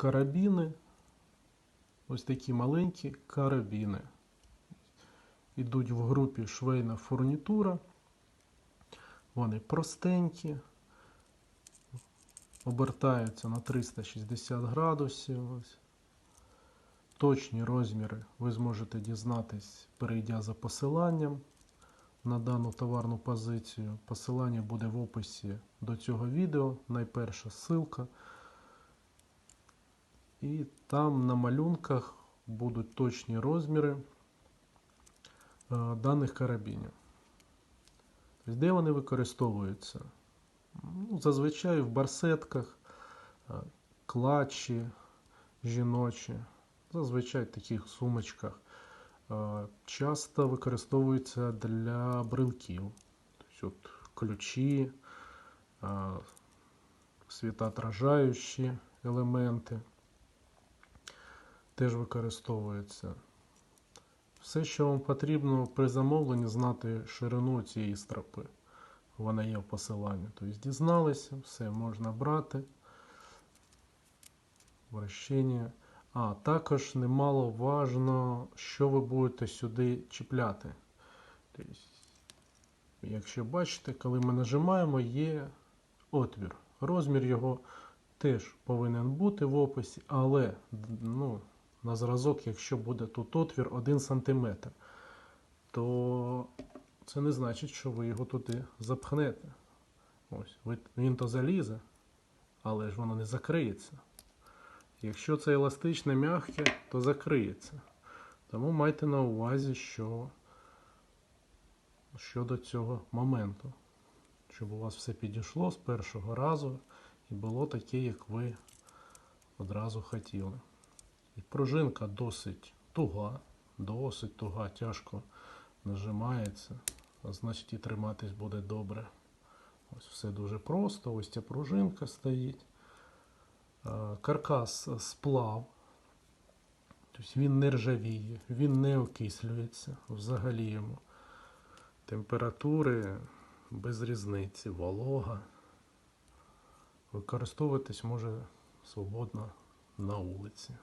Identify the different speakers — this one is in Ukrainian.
Speaker 1: карабіни. Ось такі маленькі карабіни. Ідуть в групі швейна фурнітура. Вони простенькі, обертаються на 360 градусів. Ось. Точні розміри ви зможете дізнатись, перейдя за посиланням на дану товарну позицію. Посилання буде в описі до цього відео, найперша ссылка. І там на малюнках будуть точні розміри е, даних карабінів. Тобто, де вони використовуються? Ну, зазвичай в барсетках, е, клатчі жіночі, зазвичай в таких сумочках. Е, Часто використовуються для брелків. Тобто, от ключі, світоотражаючі елементи теж використовуються. Все, що вам потрібно при замовленні, знати ширину цієї стропи. Вона є в посиланні. Тобто дізналися, все можна брати. Вращення. А також немало важно, що ви будете сюди чіпляти. Тобто, якщо бачите, коли ми нажимаємо, є отвір. Розмір його теж повинен бути в описі, але ну, на зразок, якщо буде тут отвір 1 см, то це не значить, що ви його туди запхнете. Ось, він то залізе, але ж воно не закриється. Якщо це еластичне м'яке, то закриється. Тому майте на увазі, що щодо цього моменту, щоб у вас все підійшло з першого разу і було таке, як ви одразу хотіли. Пружинка досить туга, досить туга, тяжко нажимається, значить і триматись буде добре. Ось все дуже просто. Ось ця пружинка стоїть. Каркас сплав. Тобто він не ржавіє, він не окислюється взагалі йому. Температури без різниці, волога. Використовуватись може свободно на вулиці.